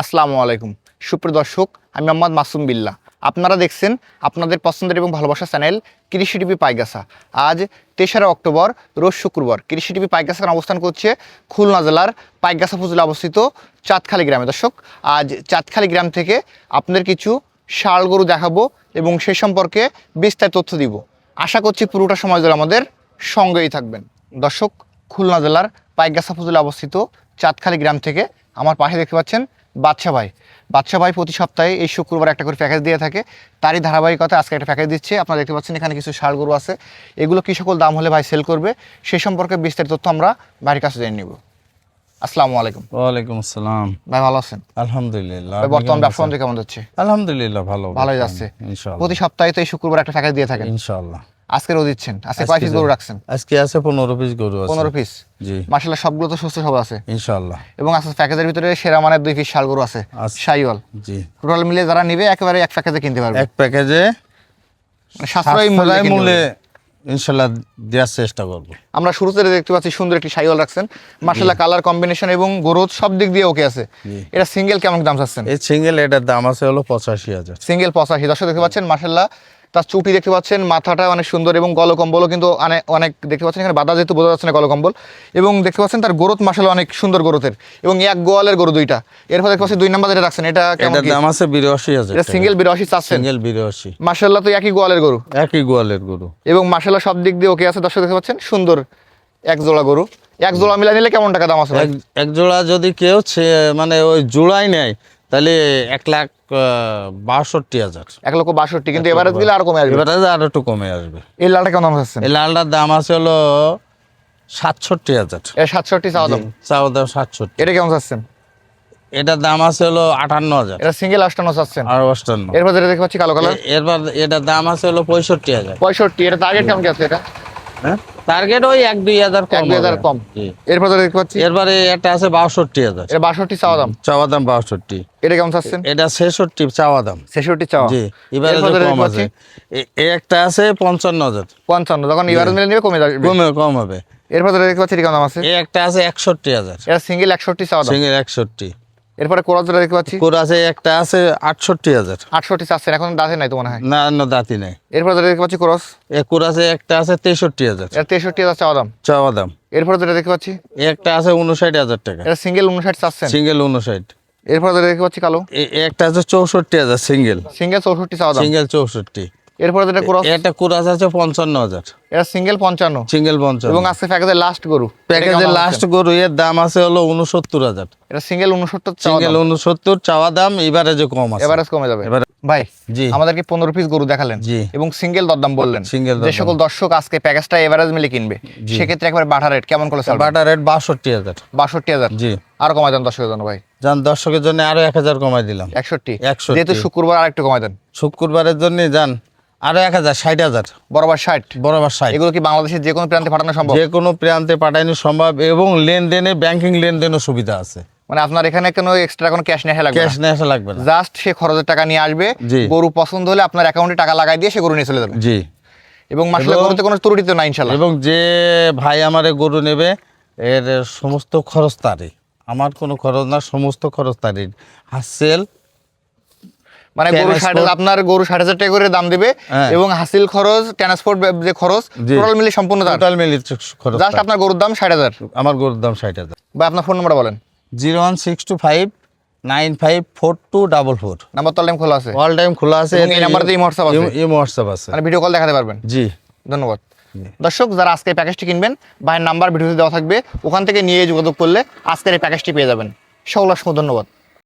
আসসালামু আলাইকুম। সুপ্রিয় দর্শক, আমি মোহাম্মদ মাসুম বিল্লাহ। আপনারা দেখছেন আপনাদের পছন্দের এবং ভালোবাসা চ্যানেল কৃষি টিভি পাইগাসা আজ তেসরা অক্টোবর, রোজ শুক্রবার। কৃষি টিভি পাইগাসা অবস্থান করছে খুলনা জেলার পাইগাসা ফজলে অবস্থিত চাঁদখালি গ্রামে। দর্শক, আজ চাঁদখালি গ্রাম থেকে আপনাদের কিছু শাল গরু দেখাবো এবং সে সম্পর্কে বিস্তারিত তথ্য দিব। আশা করছি পুরোটা সময় ধরে আমাদের সঙ্গেই থাকবেন। দর্শক, খুলনা জেলার পাইগাসা ফজলে অবস্থিত চাঁদখালি গ্রাম থেকে আমার পাশে দেখতে পাচ্ছেন বাদশা ভাই। বাদশা ভাই প্রতি সপ্তাহে এই শুক্রবার একটা করে প্যাকেজ দিয়ে থাকে। তারই ধারাবাহিকতা আজকে একটা প্যাকেজ দিচ্ছে। আপনারা দেখতে পাচ্ছেন এখানে কিছু ষাড় গরু আছে। এগুলো কি সকল দাম হলে ভাই সেল করবে? সে সম্পর্কে বিস্তারিত তথ্য আমরা ভাইয়ের কাছে জেনে নিব। আসসালামু আলাইকুম। ওয়ালাইকুম আসসালাম। ভাই ভালো আছেন? আলহামদুলিল্লাহ। বর্তমান ব্যবসা? কেমন যাচ্ছে? আলহামদুলিল্লাহ ভালো। ভালোই যাচ্ছে। প্রতি সপ্তাহে তো এই শুক্রবার একটা প্যাকেজ দিয়ে থাকেন। ইনশাআল্লাহ। আজকে রোজ দিচ্ছেন? আজকে কয় পিস গরু রাখছেন? আজকে আছে পনেরো পিস গরু আছে। পনেরো পিস জি। সবগুলো তো সুস্থ সব আছে। ইনশাআল্লাহ। এবং আজকে প্যাকেজের ভিতরে সেরা মানের দুই পিস শাল গরু আছে আছে। সাইওয়াল জি। টোটাল মিলে যারা নিবে একেবারে এক প্যাকেজে কিনতে পারবে। এক প্যাকেজে মানে সাশ্রয়ী মূল্যে পারবে। দেওয়ার চেষ্টা করব। আমরা শুরুতে দেখতে পাচ্ছি সুন্দর একটি সাইওয়াল রাখছেন। মার্শাল্লাহ কালার কম্বিনেশন এবং গ্রোথ সব দিক দিয়ে ওকে আছে। এটা সিঙ্গেল কেমন দাম চাচ্ছেন? এই সিঙ্গেল এটার দাম আছে হলো পঁচাশি হাজার। সিঙ্গেল পঁচাশি দর্শক দেখতে পাচ্ছেন মার্শাল্লাহ তার চুটি দেখতে পাচ্ছেন মাথাটা অনেক সুন্দর এবং গলকম্বলও কিন্তু অনেক অনেক দেখতে পাচ্ছেন এখানে বাধা যেহেতু বোঝা যাচ্ছে না গলকম্বল এবং দেখতে পাচ্ছেন তার গ্রোথ মার্শাল্লাহ অনেক সুন্দর গ্রোথের। এবং এক গোয়ালের গরু দুইটা। এরপর দেখতে পাচ্ছি দুই নাম্বার যেটা রাখছেন এটা কেমন দাম আছে বিরাশি হাজার এটা সিঙ্গেল বিরাশি চাচ্ছেন। সিঙ্গেল বিরাশি। মার্শাল্লাহ তো একই গোয়ালের গরু। একই গোয়ালের গরু। এবং মার্শাল্লাহ সব দিক দিয়ে ওকে আছে। দর্শক দেখতে পাচ্ছেন সুন্দর এক জোড়া গরু। এক জোড়া মিলা নিলে কেমন টাকা দাম আছে এক এক জোড়া যদি কেউ মানে ওই জোড়াই নেয় তাহলে এক লাখ বাষট্টি হাজার। এক লক্ষ বাষট্টি কিন্তু এবারে দিলে আর কমে আসবে। এবারে আর একটু কমে আসবে। এই লালটা কেমন দাম এই লালটার দাম আছে হলো সাতষট্টি হাজার। সাতষট্টি চাওয়া দাম? চাও দাম সাতষট্টি। এটা কেমন চাচ্ছেন? এটার দাম আছে হলো আটান্ন হাজার। এটা সিঙ্গেল আষ্টান্ন চাচ্ছেন। আর অষ্টান্ন। এরপর যেটা দেখতে পাচ্ছি কালো কালার। এরপর এটার দাম আছে হলো পঁয়ষট্টি হাজার। পঁয়ষট্টি এটা টার্গেট কেমন কি আছে এটা? টার্গেট ওই এক দুই হাজার কম দুই হাজার। কম। এরপর দেখতে পাচ্ছি এরপরে এটা আছে বাষট্টি হাজার। এটা বাষট্টি চাওয়া দাম? চাওয়া দাম বাষট্টি। এটা কেমন চাচ্ছেন? এটা ছেষট্টি চাওয়া দাম। ছেষট্টি চাওয়া। জি এবারে কম আছে। একটা আছে পঞ্চান্ন হাজার। পঞ্চান্ন যখন এবারে মিলে নিবে কমে যাবে। কমে কম হবে। এরপর দেখতে পাচ্ছি কেমন দাম আছে? এ একটা আছে একষট্টি হাজার। এটা সিঙ্গেল একষট্টি চাওয়া দাম। সিঙ্গেল একষট্টি। এরপরে কোরাজ যেটা দেখতে পাচ্ছি? কোর আছে একটা আছে আটষট্টি হাজার। আটষট্টি চাচ্ছেন এখন দাঁতে নাই তো মনে হয়? না না দাঁতি নেই। এরপরে যেটা দেখতে পাচ্ছি ক্রস এ কোর আছে একটা আছে তেষট্টি হাজার। এটা তেষট্টি হাজার চাওয়া দাম? চাওয়া দাম। এরপরে যেটা দেখতে পাচ্ছি? একটা আছে উনষাট হাজার টাকা। এটা সিঙ্গেল উনষাট চাচ্ছেন? সিঙ্গেল উনষাট। এরপরে যেটা দেখতে পাচ্ছি কালো? একটা আছে চৌষট্টি হাজার সিঙ্গেল। সিঙ্গেল চৌষট্টি চাওয়া দাম? সিঙ্গেল চৌষট্টি। এরপর যেটা ক্রস একটা কুরাস আছে পঞ্চান্ন হাজার এটা সিঙ্গেল পঞ্চান্ন। সিঙ্গেল পঞ্চান্ন। এবং আজকে প্যাকেজের লাস্ট গরু। প্যাকেজের লাস্ট গরু এর দাম আছে হলো উনসত্তর হাজার এটা সিঙ্গেল উনসত্তর সিঙ্গেল উনসত্তর চাওয়া দাম কম আছে। এভারেজ কমে যাবে। এবারে ভাই জি। আমাদেরকে পনেরো পিস গরু দেখালেন। এবং সিঙ্গেল দরদাম বললেন। Single যে সকল দর্শক আজকে প্যাকেজটা এভারেজ মিলে কিনবে। সেক্ষেত্রে একবার বাটা রেট কেমন করে চলবে বাটার রেট বাষট্টি হাজার বাষট্টি হাজার জি। আর কমাই দেন দর্শকের জন্য ভাই। যান দর্শকের জন্য আরও এক হাজার কমাই দিলাম। একষট্টি। 61 যেহেতু শুক্রবার আর একটু কমাই দেন। শুক্রবারের জন্য যান। আরও এক হাজার ষাট হাজার। বরাবর ষাট? বরাবর ষাট। এগুলো কি বাংলাদেশের যে কোনো প্রান্তে পাঠানো সম্ভব? যে কোনো প্রান্তে পাঠানো সম্ভব এবং লেনদেনে ব্যাংকিং লেনদেনও সুবিধা আছে। মানে আপনার এখানে কোনো এক্সট্রা কোনো ক্যাশ নিয়ে লাগবে ক্যাশ নিয়ে লাগবে না। জাস্ট সে খরচের টাকা নিয়ে আসবে। গরু পছন্দ হলে আপনার অ্যাকাউন্টে টাকা লাগাই দিয়ে সে গরু নিয়ে চলে যাবে। জি। এবং মাসলে গরুতে কোনো ত্রুটি তো নাই ইনশাল্লাহ এবং যে ভাই আমারে গরু নেবে এর সমস্ত খরচ তারই। আমার কোনো খরচ না সমস্ত খরচ তারই। হাসেল মানে গরু ষাট আপনার গরু ষাট হাজার টাকা করে দাম দিবে হ্যাঁ। এবং হাসিল খরচ ট্রান্সপোর্ট যে খরচ। টোটাল মিলে সম্পূর্ণ টোটাল মিলিয়ে খরচ জাস্ট আপনার গরুর দাম ষাট হাজার। আমার গরুর দাম ষাট হাজার। বা আপনার ফোন নাম্বার বলেন। Zero one six two five nine five four two double four. Number তো টাইম খোলা আছে। অল টাইম খোলা আছে। এই নাম্বারতে ইমো হোয়াটসঅ্যাপ আছে? ইমো হোয়াটসঅ্যাপ আছে। মানে ভিডিও কল দেখাতে পারবেন। জি। ধন্যবাদ। দর্শক যারা আজকে প্যাকেজটি কিনবেন ভাইয়ের নাম্বার ভিডিওতে দেওয়া থাকবে। ওখান থেকে নিয়ে যোগাযোগ করলে আজকের এই প্যাকেজটি পেয়ে যাবেন। সকল অসংখ্য ধন্যবাদ।